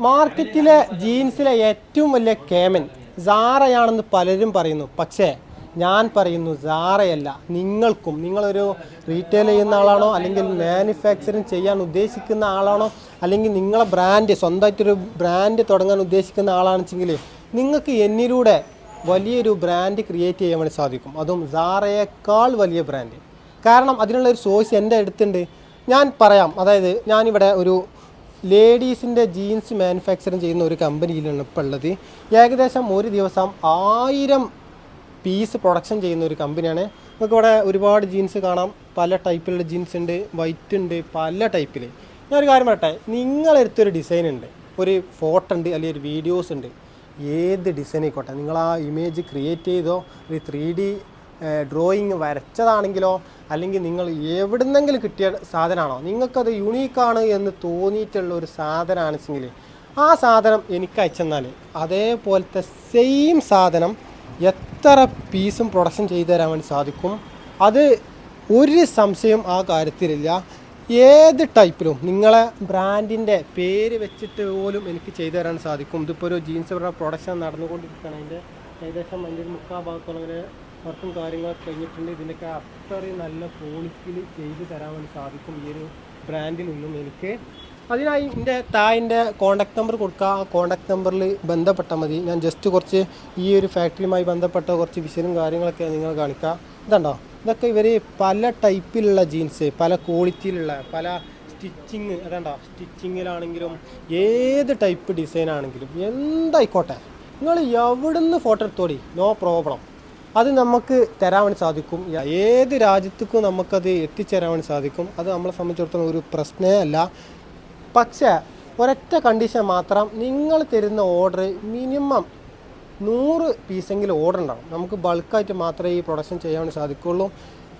മാർക്കറ്റിലെ ജീൻസിലെ ഏറ്റവും വലിയ കേമൻ സാറയാണെന്ന് പലരും പറയുന്നു. പക്ഷേ ഞാൻ പറയുന്നു സാറയല്ല. നിങ്ങൾക്കും നിങ്ങളൊരു റീറ്റെയിൽ ചെയ്യുന്ന ആളാണോ അല്ലെങ്കിൽ മാനുഫാക്ചറിങ് ചെയ്യാൻ ഉദ്ദേശിക്കുന്ന ആളാണോ അല്ലെങ്കിൽ നിങ്ങളെ ബ്രാൻഡ് സ്വന്തമായിട്ടൊരു ബ്രാൻഡ് തുടങ്ങാൻ ഉദ്ദേശിക്കുന്ന ആളാണെച്ചെങ്കിൽ നിങ്ങൾക്ക് എന്നിലൂടെ വലിയൊരു ബ്രാൻഡ് ക്രിയേറ്റ് ചെയ്യാൻ വേണ്ടി സാധിക്കും. അതും സാറയേക്കാൾ വലിയ ബ്രാൻഡ് കാരണം അതിനുള്ള ഒരു സോഴ്സ് എന്റെ അടുത്തുണ്ട്. ഞാൻ പറയാം. അതായത് ഞാനിവിടെ ഒരു ലേഡീസിന്റെ ജീൻസ് മാനുഫാക്ചറിങ് ചെയ്യുന്ന ഒരു കമ്പനിയിലാണ് ഇപ്പോൾ ഉള്ളത്. ഏകദേശം ഒരു ദിവസം ആയിരം പീസ് പ്രൊഡക്ഷൻ ചെയ്യുന്ന ഒരു കമ്പനിയാണ്. നമുക്ക് ഇവിടെ ഒരുപാട് ജീൻസ് കാണാം. പല ടൈപ്പിലുള്ള ജീൻസ് ഉണ്ട് വൈറ്റ് ഉണ്ട് പല ടൈപ്പിൽ ഞാനൊരു കാര്യം പറയട്ടെ നിങ്ങളെടുത്തൊരു ഡിസൈൻ ഉണ്ട്. ഒരു ഫോട്ടോ ഉണ്ട് അല്ലെങ്കിൽ ഒരു വീഡിയോസ് ഉണ്ട്. ഏത് ഡിസൈൻ ആയിക്കോട്ടെ നിങ്ങൾ ആ ഇമേജ് ക്രിയേറ്റ് ചെയ്തോ ഒരു ത്രീ ഡി ഡ്രോയിങ് വരച്ചതാണെങ്കിലോ അല്ലെങ്കിൽ നിങ്ങൾ എവിടുന്നെങ്കിലും കിട്ടിയ സാധനമാണോ നിങ്ങൾക്കത് യുണീക്കാണ് എന്ന് തോന്നിയിട്ടുള്ള ഒരു സാധനമാണെച്ചെങ്കിൽ ആ സാധനം എനിക്ക് അയച്ചെന്നാൽ അതേപോലത്തെ സെയിം സാധനം എത്ര പീസും പ്രൊഡക്ഷൻ ചെയ്തു തരാൻ വേണ്ടി സാധിക്കും? അത് ഒരു സംശയം ആ കാര്യത്തിലില്ല. ഏത് ടൈപ്പിലും നിങ്ങളെ ബ്രാൻഡിന്റെ പേര് വെച്ചിട്ട് പോലും എനിക്ക് ചെയ്തു തരാൻ സാധിക്കും. ഇതിപ്പോൾ ഒരു ജീൻസ് പ്രൊഡക്ഷൻ നടന്നുകൊണ്ടിരിക്കുകയാണ്. അതിന്റെ ഏകദേശം അതിന്റെ ഒരു വർക്കും കാര്യങ്ങളൊക്കെ കഴിഞ്ഞിട്ടുണ്ട്. ഇതിനൊക്കെ അത്രയും നല്ല ക്വാളിറ്റിയിൽ ചെയ്ത് തരാൻ വേണ്ടി സാധിക്കും ഈ ഒരു ബ്രാൻഡിൽ നിന്നും എനിക്ക്. അതിനായി എന്റെ തായിന്റെ കോൺടാക്ട് നമ്പർ കൊടുക്കുക ആ കോൺടാക്ട് നമ്പറിൽ ബന്ധപ്പെട്ടാൽ മതി. ഞാൻ ജസ്റ്റ് കുറച്ച് ഈ ഒരു ഫാക്ടറിയുമായി ബന്ധപ്പെട്ട കുറച്ച് വിഷയം കാര്യങ്ങളൊക്കെ നിങ്ങൾ കാണിക്കുക ഇതുണ്ടോ? ഇതൊക്കെ ഇവർ പല ടൈപ്പിലുള്ള ജീൻസ് പല ക്വാളിറ്റിയിലുള്ള പല സ്റ്റിച്ചിങ് അതുണ്ടോ സ്റ്റിച്ചിങ്ങിലാണെങ്കിലും ഏത് ടൈപ്പ് ഡിസൈൻ ആണെങ്കിലും എന്തായിക്കോട്ടെ? നിങ്ങൾ എവിടുന്ന് ഫോട്ടോ എടുത്തോടി? നോ പ്രോബ്ലം അത് നമുക്ക് തരാൻ വേണ്ടി സാധിക്കും. ഏത് രാജ്യത്തേക്കും നമുക്കത് എത്തിച്ചേരാൻ വേണ്ടി സാധിക്കും. അത് നമ്മളെ സംബന്ധിച്ചിടത്തോളം ഒരു പ്രശ്നമേ അല്ല. പക്ഷേ ഒരൊറ്റ കണ്ടീഷൻ മാത്രം നിങ്ങൾ തരുന്ന ഓർഡർ മിനിമം നൂറ് പീസെങ്കിലും ഓർഡർ ഉണ്ടാവും. നമുക്ക് ബൾക്കായിട്ട് മാത്രമേ ഈ പ്രൊഡക്ഷൻ ചെയ്യാൻ സാധിക്കുള്ളൂ.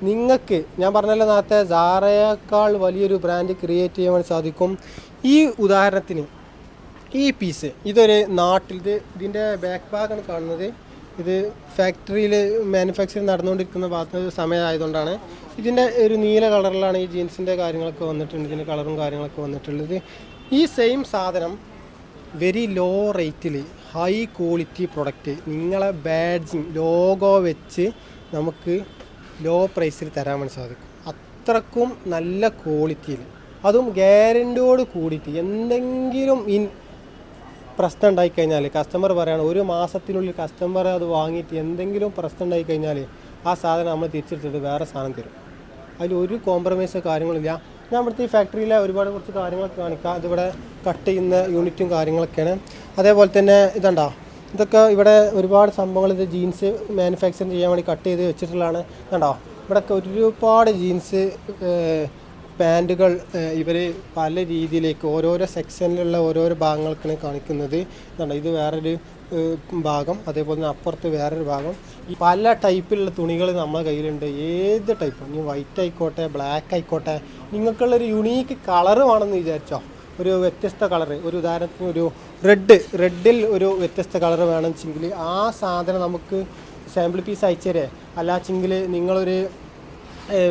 നിങ്ങൾക്ക് ഞാൻ പറഞ്ഞല്ലോ നേരത്തെ സാറയേക്കാൾ വലിയൊരു ബ്രാൻഡ് ക്രിയേറ്റ് ചെയ്യാൻ സാധിക്കും. ഈ ഉദാഹരണത്തിന് ഈ പീസ് ഇതൊരു നാട്ടിൽ ഇത് ഇതിന്റെ ബാക്ക് ഭാഗമാണ് കാണുന്നത്. ഇത് ഫാക്ടറിയിൽ മാനുഫാക്ചറിങ് നടന്നുകൊണ്ടിരിക്കുന്ന ഭാഗത്ത് സമയമായതുകൊണ്ടാണ് ഇതിന്റെ ഒരു നീല കളറിലാണ് ഈ ജീൻസിന്റെ കാര്യങ്ങളൊക്കെ വന്നിട്ടുണ്ട് ഇതിന്റെ കളറും കാര്യങ്ങളൊക്കെ വന്നിട്ടുള്ളത്. ഈ സെയിം സാധനം വെരി ലോ റേറ്റിൽ ഹൈ ക്വാളിറ്റി പ്രൊഡക്റ്റ് നിങ്ങളെ ബാഡ്ജിങ് ലോഗോ വെച്ച് നമുക്ക് ലോ പ്രൈസിൽ തരാൻ വേണ്ടി സാധിക്കും. അത്രക്കും നല്ല ക്വാളിറ്റിയിൽ അതും ഗ്യാരന്റിയോട് കൂടിയിട്ട് എന്തെങ്കിലും ഇൻ പ്രശ്നം ഉണ്ടായി കഴിഞ്ഞാൽ കസ്റ്റമർ പറയാണ് ഒരു മാസത്തിനുള്ളിൽ കസ്റ്റമർ അത് വാങ്ങിയിട്ട് എന്തെങ്കിലും പ്രശ്നം ഉണ്ടായി കഴിഞ്ഞാൽ ആ സാധനം നമ്മൾ തിരിച്ചെടുത്തിട്ട് വേറെ സാധനം തരും. അതിൽ ഒരു കോംപ്രമൈസോ കാര്യങ്ങളില്ല ഞാൻ ഇവിടുത്തെ ഈ ഫാക്ടറിയിലെ ഒരുപാട് കുറച്ച് കാര്യങ്ങളൊക്കെ കാണിക്കാം. ഇതിവിടെ കട്ട് ചെയ്യുന്ന യൂണിറ്റും കാര്യങ്ങളൊക്കെയാണ്. അതേപോലെ തന്നെ ഇതുണ്ടോ ഇതൊക്കെ ഇവിടെ ഒരുപാട് സംഭവങ്ങൾ ഇത് ജീൻസ് മാനുഫാക്ചറിങ് ചെയ്യാൻ വേണ്ടി കട്ട് ചെയ്ത് വെച്ചിട്ടുള്ളതാണ്. കണ്ടോ ഇവിടെയൊക്കെ ഒരുപാട് ജീൻസ് പാന്റുകൾ ഇവർ പല രീതിയിലേക്ക് ഓരോരോ സെക്ഷനിലുള്ള ഓരോരോ ഭാഗങ്ങൾക്കാണ് കാണിക്കുന്നത് എന്താണ് ഇത് വേറൊരു ഭാഗം അതേപോലെ തന്നെ അപ്പുറത്ത് വേറൊരു ഭാഗം. ഈ പല ടൈപ്പിലുള്ള തുണികൾ നമ്മുടെ കയ്യിലുണ്ട്. ഏത് ടൈപ്പ്? ഇനി വൈറ്റ് ആയിക്കോട്ടെ ബ്ലാക്ക് ആയിക്കോട്ടെ. നിങ്ങൾക്കുള്ളൊരു യുണീക്ക് കളറ് വേണമെന്ന് വിചാരിച്ചോ? ഒരു വ്യത്യസ്ത കളറ് ഒരു ഉദാഹരണത്തിന് ഒരു റെഡ് റെഡിൽ ഒരു വ്യത്യസ്ത കളറ് വേണമെന്ന് വെച്ചെങ്കിൽ ആ സാധനം നമുക്ക് സാമ്പിൾ പീസ് അയച്ചുതരേ. അല്ലാച്ചെങ്കിൽ നിങ്ങളൊരു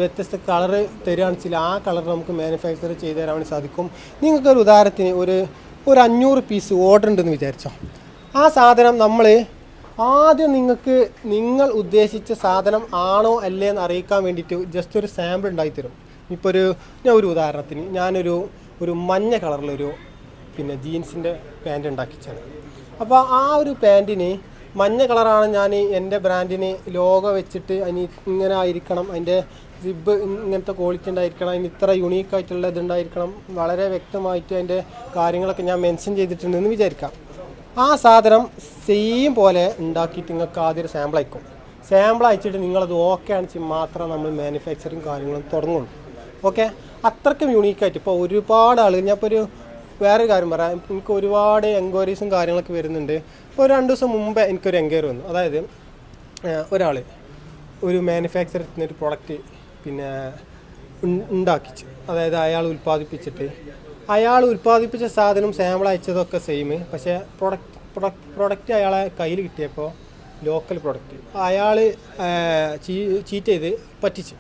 വ്യത്യസ്ത കളർ തരികയാണെന്ന് വെച്ചാൽ ആ കളർ നമുക്ക് മാനുഫാക്ചർ ചെയ്ത് തരാൻ സാധിക്കും. നിങ്ങൾക്കൊരു ഉദാഹരണത്തിന് ഒരു ഒരു അഞ്ഞൂറ് പീസ് ഓർഡർ ഉണ്ടെന്ന് വിചാരിച്ചോ. ആ സാധനം നമ്മൾ ആദ്യം നിങ്ങൾക്ക് നിങ്ങൾ ഉദ്ദേശിച്ച സാധനം ആണോ അല്ലേ എന്ന് അറിയിക്കാൻ വേണ്ടിയിട്ട് ജസ്റ്റ് ഒരു സാമ്പിൾ ഉണ്ടാക്കി തരും. ഇപ്പോൾ ഒരു ഞാൻ ഒരു ഉദാഹരണത്തിന് ഞാനൊരു ഒരു മഞ്ഞ കളറിലൊരു പിന്നെ ജീൻസിന്റെ പാന്റ് ഉണ്ടാക്കിച്ചാണ് അപ്പോൾ ആ ഒരു പാന്റിന് മഞ്ഞ കളറാണ് ഞാൻ എന്റെ ബ്രാൻഡിന് ലോഗോ വെച്ചിട്ട് അതിന് ഇങ്ങനെ ആയിരിക്കണം. അതിന്റെ സിബ് ഇങ്ങനത്തെ ക്വാളിറ്റി ഉണ്ടായിരിക്കണം. അതിന് ഇത്ര യുണീക്ക് ആയിട്ടുള്ള ഇതുണ്ടായിരിക്കണം വളരെ വ്യക്തമായിട്ട് അതിന്റെ കാര്യങ്ങളൊക്കെ ഞാൻ മെൻഷൻ ചെയ്തിട്ടുണ്ടെന്ന് വിചാരിക്കാം. ആ സാധനം സെയിം പോലെ ഉണ്ടാക്കിയിട്ട് നിങ്ങൾക്ക് ആദ്യം ഒരു സാമ്പിൾ അയക്കും. സാമ്പിൾ അയച്ചിട്ട് നിങ്ങളത് ഓക്കെ ആണെന്ന് മാത്രം നമ്മൾ മാനുഫാക്ചറിങ് കാര്യങ്ങളും തുടങ്ങുള്ളൂ. ഓക്കെ അത്രയ്ക്കും യുണീക്കായിട്ട് ഇപ്പോൾ ഒരുപാട് ആളുകൾ ഞാൻ ഇപ്പോൾ ഒരു വേറൊരു കാര്യം പറയാം. എനിക്ക് ഒരുപാട് എൻക്വയറീസും കാര്യങ്ങളൊക്കെ വരുന്നുണ്ട്. ഒരു രണ്ട് ദിവസം മുമ്പേ എനിക്കൊരു എൻക്വയറി വന്നു. അതായത് ഒരാൾ ഒരു മാനുഫാക്ചർ ഒരു പ്രൊഡക്റ്റ് പിന്നെ ഉണ്ടാക്കിച്ച്. അതായത് അയാൾ ഉൽപ്പാദിപ്പിച്ചിട്ട്. അയാൾ ഉൽപ്പാദിപ്പിച്ച സാധനം സാമ്പിൾ അയച്ചതൊക്കെ സെയിം പക്ഷേ പ്രൊഡക്റ്റ് പ്രൊഡക്റ്റ് പ്രൊഡക്റ്റ് അയാളെ കയ്യിൽ കിട്ടിയപ്പോൾ ലോക്കൽ പ്രൊഡക്റ്റ് അയാൾ ചീറ്റ് ചെയ്ത് പറ്റിച്ചു.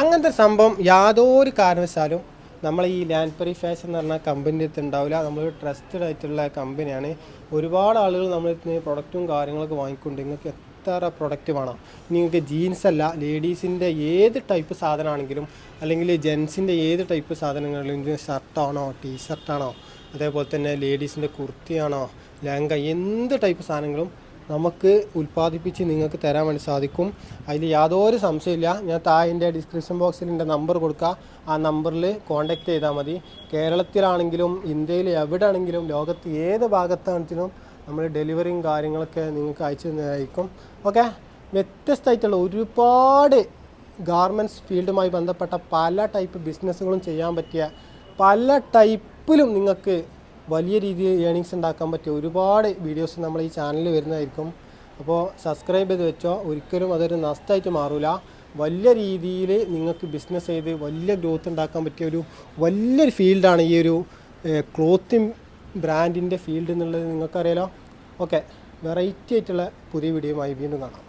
അങ്ങനത്തെ സംഭവം യാതൊരു കാരണവശാലും നമ്മൾ ഈ ലാൻഡ് പെറി ഫാഷൻ എന്ന് പറഞ്ഞ കമ്പനി അടുത്ത് ഉണ്ടാവില്ല. നമ്മൾ ട്രസ്റ്റഡ് ആയിട്ടുള്ള കമ്പനിയാണ് ഒരുപാട് ആളുകൾ നമ്മൾ പ്രൊഡക്റ്റും കാര്യങ്ങളൊക്കെ വാങ്ങിക്കൊണ്ട് നിങ്ങൾക്ക് എത്ര പ്രൊഡക്റ്റ് വേണം. നിങ്ങൾക്ക് ജീൻസ് അല്ല ലേഡീസിന്റെ ഏത് ടൈപ്പ് സാധനമാണെങ്കിലും അല്ലെങ്കിൽ ജെൻസിന്റെ ഏത് ടൈപ്പ് സാധനങ്ങളിലും ഷർട്ടാണോ ടീഷർട്ടാണോ അതേപോലെ തന്നെ ലേഡീസിന്റെ കുർത്തിയാണോ ലങ്ക എന്ത് ടൈപ്പ് സാധനങ്ങളും നമുക്ക് ഉൽപ്പാദിപ്പിച്ച് നിങ്ങൾക്ക് തരാൻ വേണ്ടി സാധിക്കും. അതിൽ യാതൊരു സംശയമില്ല ഞാൻ താഴെ ഡിസ്ക്രിപ്ഷൻ ബോക്സിൽ എന്റെ നമ്പർ കൊടുക്കുക ആ നമ്പറിൽ കോൺടാക്റ്റ് ചെയ്താൽ മതി. കേരളത്തിലാണെങ്കിലും ഇന്ത്യയിൽ എവിടെയാണെങ്കിലും ലോകത്ത് ഏത് ഭാഗത്താണെങ്കിലും നമ്മൾ ഡെലിവറിയും കാര്യങ്ങളൊക്കെ നിങ്ങൾക്ക് അയച്ചു തന്നതായിരിക്കും. ഓക്കെ വ്യത്യസ്തമായിട്ടുള്ള ഒരുപാട് ഗാർമെന്റ്സ് ഫീൽഡുമായി ബന്ധപ്പെട്ട പല ടൈപ്പ് ബിസിനസ്സുകളും ചെയ്യാൻ പറ്റിയ പല ടൈപ്പിലും നിങ്ങൾക്ക് വലിയ രീതിയിൽ ഏണിങ്സ് ഉണ്ടാക്കാൻ പറ്റിയ ഒരുപാട് വീഡിയോസ് നമ്മൾ ഈ ചാനലിൽ വരുന്നതായിരിക്കും. അപ്പോൾ സബ്സ്ക്രൈബ് ചെയ്ത് വെച്ചോ. ഒരിക്കലും അതൊരു നഷ്ടമായിട്ട് മാറില്ല വലിയ രീതിയിൽ നിങ്ങൾക്ക് ബിസിനസ് ചെയ്ത് വലിയ ഗ്രോത്ത് ഉണ്ടാക്കാൻ പറ്റിയ ഒരു വലിയൊരു ഫീൽഡാണ് ഈ ഒരു ക്ലോത്തിങ് ബ്രാൻഡിന്റെ ഫീൽഡ് എന്നുള്ളത് നിങ്ങൾക്കറിയാലോ. ഓക്കെ വെറൈറ്റി ആയിട്ടുള്ള പുതിയ വീഡിയോയുമായി വീണ്ടും കാണാം.